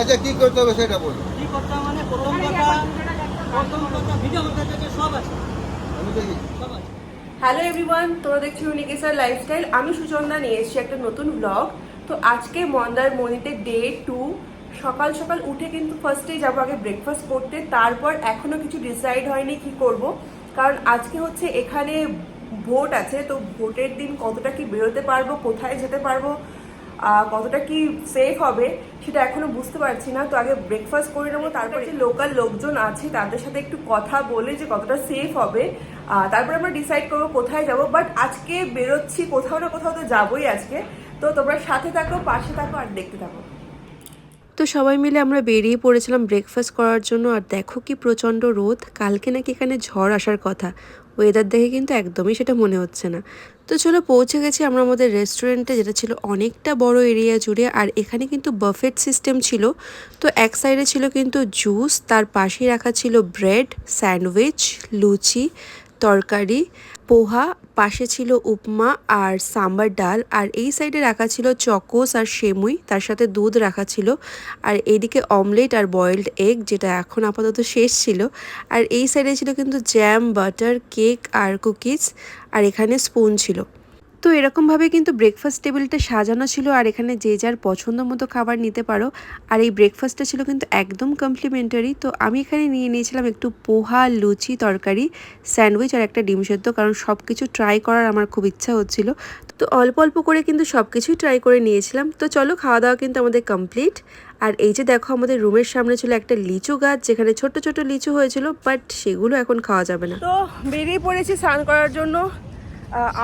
আচ্ছা কি করতে হবে সেটা বলুন। কি করতে হবে মানে প্রথম কথা প্রথম কথা ভিডিও করতে হচ্ছে সব আছে। আমি দেখি। সব আছে। হ্যালো এভরিওয়ান তোমরা দেখছ ইউনিকেসার লাইফস্টাইল আমি সুচন্দা নিয়ে এসেছি একটা নতুন ব্লগ তো আজকে মন্দারমণিতে ডে টু সকাল সকাল উঠে কিন্তু ফার্স্টেই যাব আগে ব্রেকফাস্ট করতে। তারপর এখনও কিছু ডিসাইড হয়নি কি করব। কারণ আজকে হচ্ছে এখানে ভোট আছে তো ভোটের দিন কতটা কি বেরোতে পারব কোথায় যেতে পারব কতটা কি সেফ হবে সেটা এখনও বুঝতে পারছি না। তো আগে ব্রেকফাস্ট করে নেব, তারপরে যে লোকাল লোকজন আছে, তাদের সাথে একটু কথা বলে যে কতটা সেফ হবে। তারপরে আমরা ডিসাইড করব কোথায় যাব। বাট আজকে বেরোচ্ছি কোথাও না কোথাও তো যাবোই আজকে। তো তোমরা সাথে থাকো, পাশে থাকো আর দেখতে থাকো। তো সবাই মিলে আমরা বেরিয়ে পড়েছিলাম ব্রেকফাস্ট করার জন্য। আর দেখো কি প্রচণ্ড রোদ। কালকে নাকি এখানে ঝড় আসার কথা। ওয়েদার দেখে কিন্তু একদমই সেটা মনে হচ্ছে না। তো চলো পৌঁছে গেছি আমরা আমাদের রেস্টুরেন্টে যেটা ছিল অনেকটা বড় এরিয়া জুড়ে, আর এখানে কিন্তু বাফেট সিস্টেম ছিল। তো এক সাইডে ছিল কিন্তু জুস তার পাশে রাখা ছিল ব্রেড স্যান্ডউইচ লুচি, তরকারি, পোহা পাশে ছিল উপমা আর সাম্বার ডাল, আর এই সাইডে রাখা ছিল চকোস আর সেমুই, তার সাথে দুধ রাখা ছিল। আর এইদিকে অমলেট আর বয়েলড এগ, যেটা এখন আপাতত শেষ ছিল। আর এই সাইডে ছিল কিন্তু জ্যাম, বাটার, কেক আর কুকিজ, আর এখানে স্পুন ছিল। তো এরকমভাবে কিন্তু ব্রেকফাস্ট টেবিলটা সাজানো ছিল আর এখানে যে যার পছন্দ মতো খাবার নিতে পারো। আর এই ব্রেকফাস্টটা ছিল কিন্তু একদম কমপ্লিমেন্টারি তো আমি এখানে নিয়ে নিয়েছিলাম একটু পোহা, লুচি তরকারি, স্যান্ডউইচ আর একটা ডিম সেদ্ধ কারণ সব কিছু ট্রাই করার আমার খুব ইচ্ছা হচ্ছিল। তো অল্প অল্প করে কিন্তু সব কিছুই ট্রাই করে নিয়েছিলাম। তো চলো খাওয়া দাওয়া কিন্তু আমাদের কমপ্লিট আর এই যে দেখো আমাদের রুমের সামনে ছিল একটা লিচু গাছ, যেখানে ছোট ছোট লিচু হয়েছিল বাট সেগুলো এখন খাওয়া যাবে না। তো বেরিয়ে পড়েছি স্নান করার জন্য।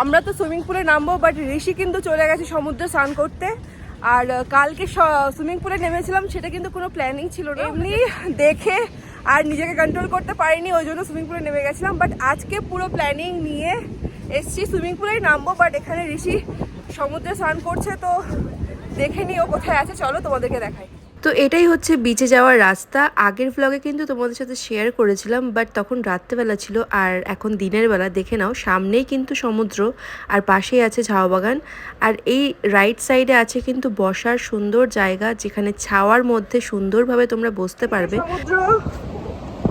আমরা তো সুইমিং পুলে নামবো বাট ঋষি কিন্তু চলে গেছে সমুদ্রে স্নান করতে। আর কালকে সুইমিং পুলে নেমেছিলাম সেটা কিন্তু কোনো প্ল্যানিং ছিল না। এমনি দেখে আর নিজেকে কন্ট্রোল করতে পারিনি ওই জন্য সুইমিং পুলে নেমে গেছিলাম। বাট আজকে পুরো প্ল্যানিং নিয়ে এসছি সুইমিং পুলেই নামবো বাট এখানে ঋষি সমুদ্রে স্নান করছে তো দেখে নি ও কোথায় আছে। চলো তোমাদেরকে দেখাই। তো এটাই হচ্ছে বিচে যাওয়ার রাস্তা। আগের ভ্লগে কিন্তু তোমাদের সাথে শেয়ার করেছিলাম বাট তখন রাত্রেবেলা ছিল আর এখন দিনের বেলা, দেখে নাও, সামনেই কিন্তু সমুদ্র আর পাশেই আছে ঝাও বাগান। আর এই রাইট সাইডে আছে কিন্তু বসার সুন্দর জায়গা, যেখানে ছাওয়ার মধ্যে সুন্দরভাবে তোমরা বসতে পারবে।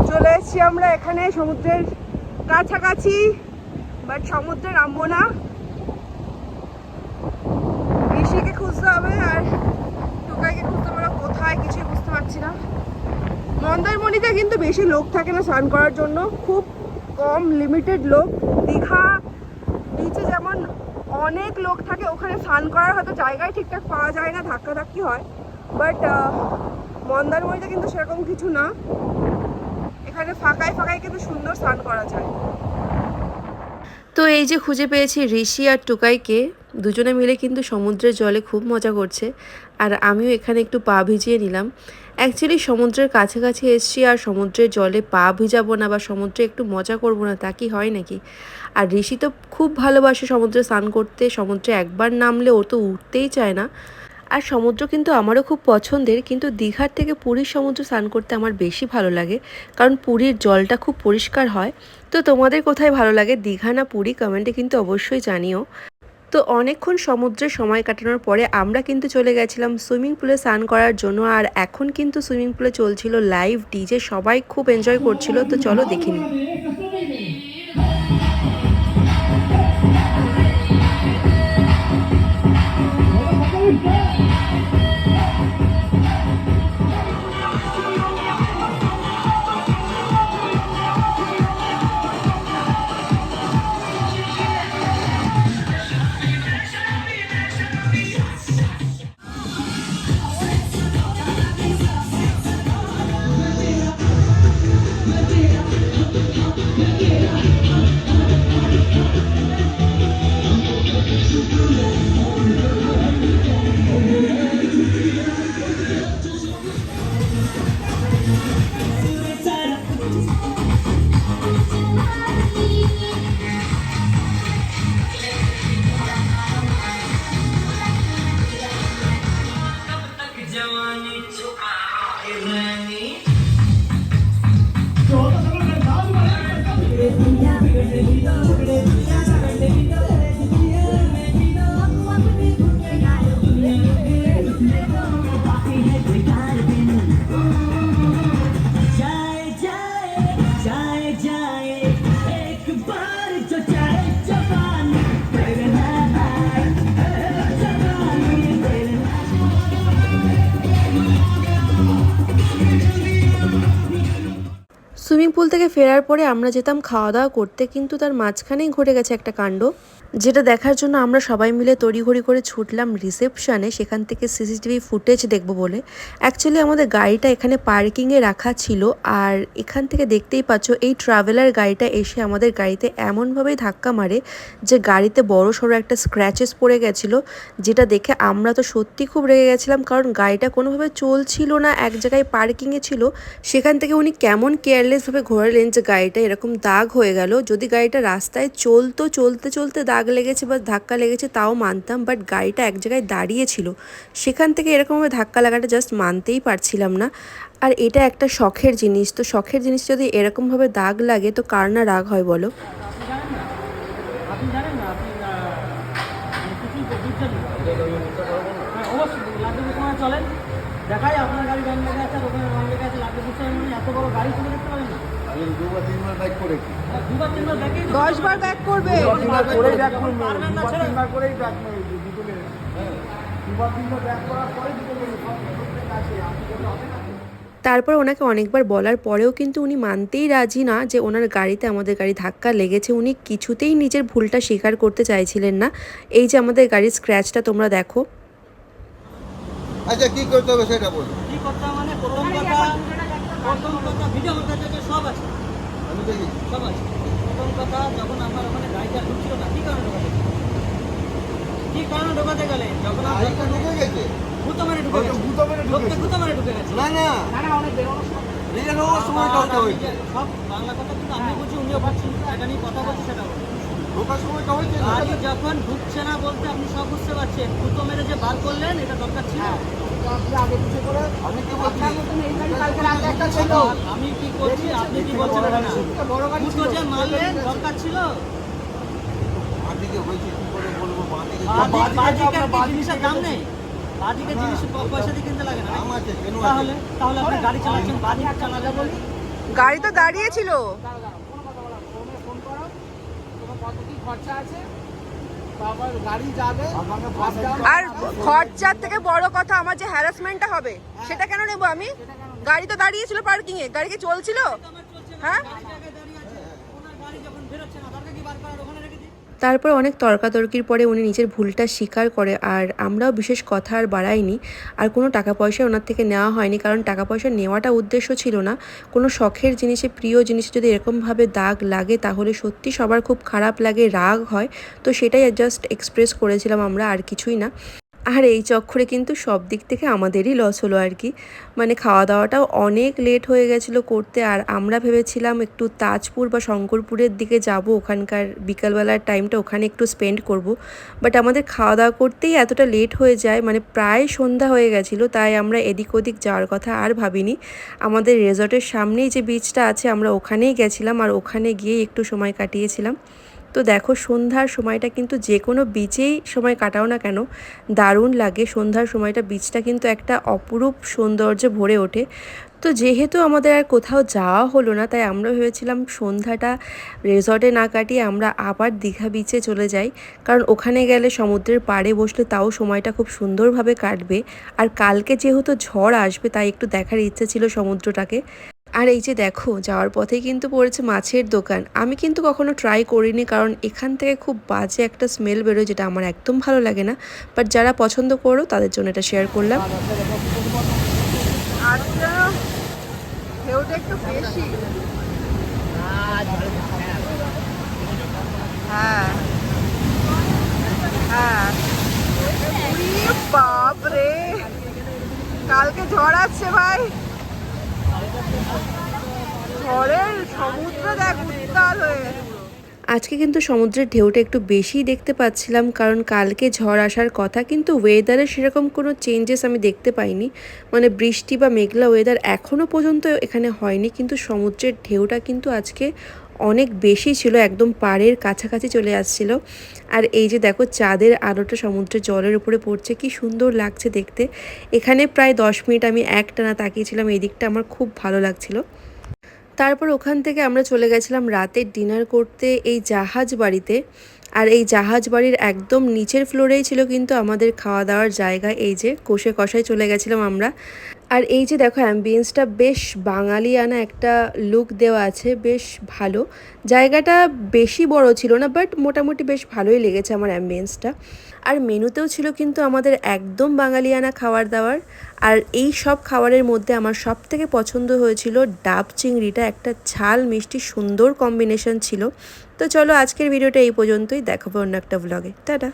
চলে এসেছি আমরা এখানে সমুদ্রের কাছাকাছি বাট সমুদ্রে নামবো না ঋষিকে খুঁজতে হবে আর টুকাইকে খুঁজতে হবে না কোথায় কিছুই বুঝতে পারছি না মন্দারমণিতে কিন্তু বেশি লোক থাকে না স্নান করার জন্য, খুব কম লিমিটেড লোক। দীঘা বিচে যেমন অনেক লোক থাকে, ওখানে স্নান করার হয়তো জায়গায় ঠিকঠাক পাওয়া যায় না, ধাক্কাধাক্কি হয়। বাট মন্দারমণিতে কিন্তু সেরকম কিছু না। এখানে ফাঁকায় ফাঁকায় কিন্তু সুন্দর স্নান করা যায়। তো এই যে খুঁজে পেয়েছি ঋষি আর টুকাইকে দুজনে মিলে কিন্তু সমুদ্রের জলে খুব মজা করছে। আর আমিও এখানে একটু পা ভিজিয়ে নিলাম। অ্যাকচুয়ালি সমুদ্রের কাছাকাছি এসছি আর সমুদ্রের জলে পা ভিজাবো না বা সমুদ্রে একটু মজা করব না, তা কি হয় নাকি? আর ঋষি তো খুব ভালোবাসে সমুদ্রে স্নান করতে, সমুদ্রে একবার নামলে ও তো উঠতেই চায় না। আর সমুদ্র কিন্তু আমারও খুব পছন্দের, কিন্তু দীঘার থেকে পুরীর সমুদ্র স্নান করতে আমার বেশি ভালো লাগে, কারণ পুরীর জলটা খুব পরিষ্কার হয়। তো তোমাদের কোথায় ভালো লাগে, দীঘা না পুরী? কমেন্টে কিন্তু অবশ্যই জানিও। তো অনেকক্ষণ সমুদ্রে সময় কাটানোর পরে আমরা কিন্তু চলে গেছিলাম সুইমিং পুলে স্নান করার জন্য। আর এখন কিন্তু সুইমিং পুলে চলছিল লাইভ ডিজে সবাই খুব এনজয় করছিল। তো চলো দেখে পুল থেকে ফেরার পরে আমরা যেতাম খাওয়া দাওয়া করতে, কিন্তু তার মাঝখানেই ঘটে গেছে একটা কাণ্ড, যেটা দেখার জন্য আমরা সবাই মিলে তড়িঘড়ি করে ছুটলাম রিসেপশনে, সেখান থেকে সিসিটিভি ফুটেজ দেখব বলে। অ্যাকচুয়ালি আমাদের গাড়িটা এখানে পার্কিংয়ে রাখা ছিল, আর এখান থেকে দেখতেই পাচ্ছ, এই ট্রাভেলার গাড়িটা এসে আমাদের গাড়িতে এমনভাবেই ধাক্কা মারে যে গাড়িতে বড় সড়ো একটা স্ক্র্যাচেস পড়ে গেছিল, যেটা দেখে আমরা তো সত্যি খুব রেগে গেছিলাম, কারণ গাড়িটা কোনোভাবে চলছিল না, এক জায়গায় পার্কিংয়ে ছিল। সেখান থেকে উনি কেমন কেয়ারলেসভাবে ঘোরালেন যে গাড়িটা এরকম দাগ হয়ে গেল। যদি গাড়িটা রাস্তায় চলতো, চলতে চলতে দাগ লেগেছে বা ধাক্কা লেগেছে তাও মানতাম বাট গাড়িটা এক জায়গায় দাঁড়িয়ে ছিল। সেখান থেকে এরকমভাবে ধাক্কা লাগাটা জাস্ট মানতেই পারছিলাম না। আর এটা একটা শখের জিনিস। তো শখের জিনিস যদি এরকমভাবে দাগ লাগে, তো কার না রাগ হয় বলো আপনি জানেন না আপনি জানেন না আপনি আহ, কিছুই তো বুঝছেন না হ্যাঁ অবশ্যই লাগবে সময় চলেন দেখাই আপনার গাড়ি গান লেগে আছে আর ওখানে রং লেগে আছে লাগবে বুঝতে পারেন এত বড় গাড়ি তুমি দেখতে পারেন না আমি দুবার তিনবার দশ বার ব্যাক করবে। তিনবার করেই ব্যাক করব। পারবেন তিনবার করেই ব্যাক মেরেছি দুটো মেরে দুবার তিনবার ব্যাক করার পরে দুটো মেরে সব প্রত্যেক আছে হবে না। তারপর ওনাকে অনেকবার বলার পরেও কিন্তু উনি মানতেই রাজি না যে ওনার গাড়িতে আমাদের গাড়ি ধাক্কা লেগেছে। উনি কিছুতেই নিজের ভুলটা স্বীকার করতে চাইছিলেন না। এই যে আমাদের গাড়ির স্ক্র্যাচটা তোমরা দেখো। আচ্ছা কি করতে হবে সেটা বলুন। কি করতে মানে প্রথম কথা প্রথম কথা ভিডিও করতে চাইছে সব আছে আমি দেখি সব আছে প্রথম কথা যখন আমার ওখানে গাড়িটা ঢুকছিল না কি কারণে ঢোকাতে কি কারণে ঢোকাতে গেলে? যখন গাড়িটা ঢুকে গেছে। ভূতো মেরে ঢুকে গেছে। ভূতো মেরে ঢুকে গেছে। ভূতো মেরে ঢুকে গেছে। না না। নিজের নেওয়ার সময় ঢুকতে হয়েছে। সব বাংলা কথা কিন্তু আমি বলছি উনিও বলছেন এটা নিয়ে কথা বলছি সেটা ঢোকার সময়টা হয়েছে? গাড়ি যখন ঢুকছে না বলতে আপনি সব বুঝতে পারছেন। ভূতো মেরে যে বার করলেন এটা দরকার ছিল? আমি কি বলছি আমি করছি? আপনি কি বলছেন এটা না? ভূতো যে মারলেন দরকার ছিল। করে জিনিসের দাম নেই। জিনিস পয়সা দিয়ে কিনতে লাগে না আছে তাহলে তাহলে আপনি গাড়ি চালাচ্ছেন বাজি চালালে বলি। গাড়ি তো দাঁড়িয়ে ছিল আর খরচার থেকে বড় কথা আমার যে হ্যারাসমেন্টটা হবে, সেটা কেন নেব আমি? গাড়ি তো দাঁড়িয়েছিল পার্কিংয়ে গাড়ি কি চলছিল? হ্যাঁ? তারপর অনেক তর্কাতর্কির পরে উনি নিজের ভুলটা স্বীকার করে, আর আমরাও বিশেষ কথা আর বাড়াইনি। আর কোনো টাকা পয়সা ওনার থেকে নেওয়া হয়নি, কারণ টাকা পয়সা নেওয়াটা উদ্দেশ্য ছিল না। কোনো শখের জিনিসে, প্রিয় জিনিসে যদি এরকমভাবে দাগ লাগে, তাহলে সত্যি সবার খুব খারাপ লাগে, রাগ হয়। তো সেটাই জাস্ট এক্সপ্রেস করেছিলাম আমরা, আর কিছুই না। আর এই চক্করে কিন্তু সব দিক থেকে আমাদেরই লস হলো আর কি। মানে খাওয়া দাওয়াটাও অনেক লেট হয়ে গেছিল করতে আর আমরা ভেবেছিলাম একটু তাজপুর বা শঙ্করপুরের দিকে যাব, ওখানকার বিকালবেলার টাইমটা ওখানে একটু স্পেন্ড করব। বাট আমাদের খাওয়া দাওয়া করতেই এতটা লেট হয়ে যায় মানে প্রায় সন্ধ্যা হয়ে গেছিল, তাই আমরা এদিক ওদিক যাওয়ার কথা আর ভাবিনি। আমাদের রেজর্টের সামনেই যে বিচটা আছে, আমরা ওখানেই গেছিলাম আর ওখানে গিয়ে একটু সময় কাটিয়েছিলাম। তো দেখো সন্ধ্যার সময়টা কিন্তু যে কোনো বিচেই সময় কাটাও না কেন, দারুণ লাগে। সন্ধ্যার সময়টা বিচটা কিন্তু একটা অপরূপ সৌন্দর্যে ভরে ওঠে। তো যেহেতু আমাদের আর কোথাও যাওয়া হলো না, তাই আমরা ভেবেছিলাম সন্ধ্যাটা রেজর্টে না কাটিয়ে আমরা আবার দীঘা বিচে চলে যাই। কারণ ওখানে গেলে সমুদ্রের পাড়ে বসলে তাও সময়টা খুব সুন্দরভাবে কাটবে। আর কালকে যেহেতু ঝড় আসবে, তাই একটু দেখার ইচ্ছে ছিল সমুদ্রটাকে। আর এই যে দেখো, যাওয়ার পথেই কিন্তু পড়েছে মাছের দোকান। আমি কিন্তু কখনো ট্রাই করিনি কারণ এখান থেকে খুব বাজে একটা স্মেল বেরোয় যেটা আমার একদম ভালো লাগে না। বাট যারা পছন্দ করো, তাদের জন্য এটা শেয়ার করলাম। আচ্ছা হ্যাঁ হ্যাঁ। উরি বাপ রে কালকে ঝড় আসছে ভাই। আজকে কিন্তু সমুদ্রের ঢেউটা একটু বেশি দেখতে পাচ্ছিলাম, কারণ কালকে ঝড় আসার কথা, কিন্তু ওয়েদারে সেরকম কোনো চেঞ্জেস আমি দেখতে পাইনি। মানে বৃষ্টি বা মেঘলা ওয়েদার এখনও পর্যন্ত এখানে হয়নি, কিন্তু সমুদ্রের ঢেউটা কিন্তু আজকে অনেক বেশি ছিল, একদম পাড়ের কাছাকাছি চলে আসছিল। আর এই যে দেখো চাঁদের আলোটা সমুদ্রের জলের উপরে পড়ছে, কি সুন্দর লাগছে দেখতে। এখানে প্রায় দশ মিনিট আমি একটানা তাকিয়েছিলাম এই দিকটা আমার খুব ভালো লাগছিল। তারপর ওখান থেকে আমরা চলে গেছিলাম রাতের ডিনার করতে এই জাহাজ বাড়িতে। আর এই জাহাজ বাড়ির একদম নিচের ফ্লোরেই ছিল, কিন্তু আমাদের খাওয়া দাওয়ার জায়গা এই যে কষে কষায় চলে গেছিলাম আমরা। আর এই যে দেখো অ্যাম্বিয়েন্সটা বেশ বাঙালিয়ানা একটা লুক দেওয়া আছে, বেশ ভালো। জায়গাটা বেশি বড় ছিল না বাট মোটামুটি বেশ ভালোই লেগেছে আমার অ্যাম্বিয়েন্সটা আর মেনুতেও ছিল কিন্তু আমাদের একদম বাঙালিয়ানা খাবার দাবার আর এই সব খাবারের মধ্যে আমার সব থেকে পছন্দ হয়েছিল ডাব চিংড়িটা, একটা ছাল মিষ্টি সুন্দর কম্বিনেশন ছিল। তো চলো আজকের ভিডিওটা এই পর্যন্তই, দেখাবো অন্য একটা ব্লগে টাটা!